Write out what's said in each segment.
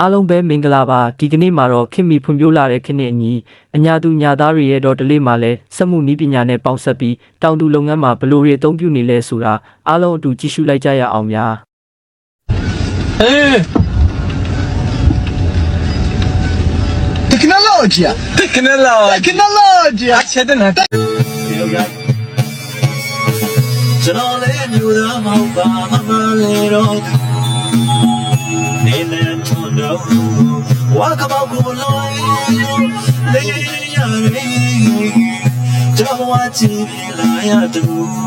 အားလုံးပဲမင်္ဂလာပါဒီကနေ့မှာတော့ခင်မီဖွံ့ဖြိုးလာတဲ့ခဏအညီအညာသူညာသားတွေရဲ့တော့ဒလေးမှာလဲစက်မှုနည်းပညာနဲ့ပေါင်းစပ်ပြီးတောင်သူလုပ်ငန်းမှာဘယ်လိုတွေအသုံးပြုနေလဲဆိုတာအားလုံးအတူကြည့်ရှုလိုက်ကြရအောင်များအေး Tecnologia! ခဏလောက် Tecnologia! ချက်တဲ့နာကျွန်တော်လည်းမျိုးသားမဟုတ်ပါမမလေးတော့နေနဲ့ထွန်းတော့ဝါကမောက်ကိုလွန်လေးရတယ်ကျွန် တော်ဝချီလာရတူ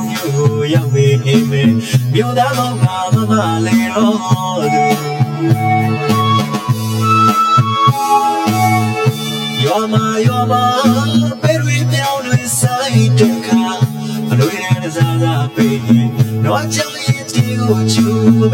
မျိုးရောက်နေနေမယ်မျိုးသားမဟုတ်ပါမမလေးတော့သူယောမယောမပေရီပြောင်းလို့ဆိုင်တဲ့ခါအလို့ရတဲ့စားစားပေးတော့ကြောင်ရင်တီကိုချူမ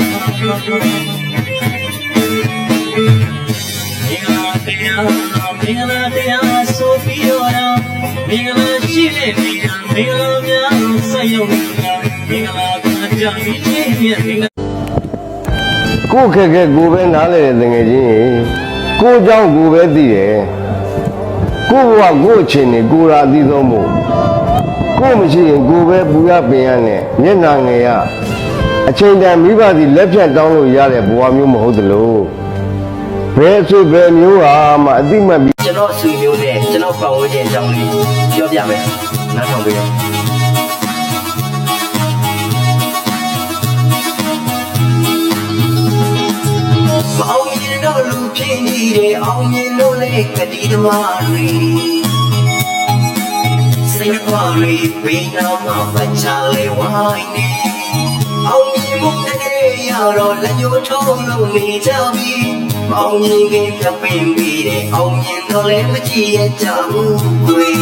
များတတိတတိကိုတောင်းကြကြဒီကောင်းစီရုံဆောရတာတို့ရေလာရှိမောင်းဝေဘောရာရေလာရှိမောင်းဝေဘောရာမင်္ဂလာတရားမင်္ဂလာတရားဆိုပြီးတော့မင်္ဂလာရှိတဲ့နေရာမင်္ဂလာများဆက်ရောက်နေတာမင်္ဂလာကကြပြီးချင်းရဲ့မင်္ဂလာ ကိုယ့်ခက်ခက်ကိုယ်ပဲနားလဲတဲ့ငယ်ချင်းရေကိုယ့်เจ้าကိုယ်ပဲသိတယ်ကိုယ့်ဘဝကိုယ့်အချိန်နဲ့ကိုယ်ရာအသိဆုံးမို့ကိုယ်မရှိရင်ကိုယ်ပဲပူရပင်ရနဲ့မျက်နာငယ်ရ အချိန်တန်မိဘစီလက်ဖြတ်တောင်းလို့ရတဲ့ဘဝမျိုးမဟုတ်သလိုဘယ်ဆိုဘယ်မျိုးဟာမှအတိမတ်ပြီးကျွန်တော်ဆွေမျိုးနဲ့ကျွန်တော်ပတ်ဝန်းကျင်အကြောင်းလေးပြောပြမယ်နားထောင်ပေးတော့မအောင်မြင်တော့လူဖြစ်နေတယ်အောင်မြင်လို့လေကတိသမားတွေစိတ်ကွာတွေဘေးနာမှာပတ်ချလေဝိုင်းနေ တော့လက်ညှိုးထိုးလို့နေကြပြီမအောင်မြင်ခင်ပြပင်ပြီးတယ်အောင်မြင်တော့လည်းမကြည့်ရကြဘူးကွယ်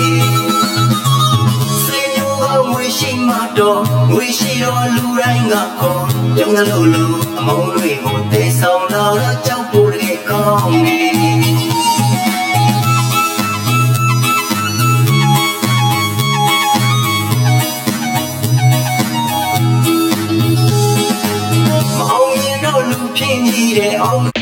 စိတ်ညိုကငွေရှိမှတော့ငွေရှိတော့လူတိုင်းကခေါ်ကျုံလို့လို့အမုန်းတွေကိုတေဆောင်တော့ကြောက်ဖို့တကယ်ကောင်း ဖြစ်နေတယ်အောင်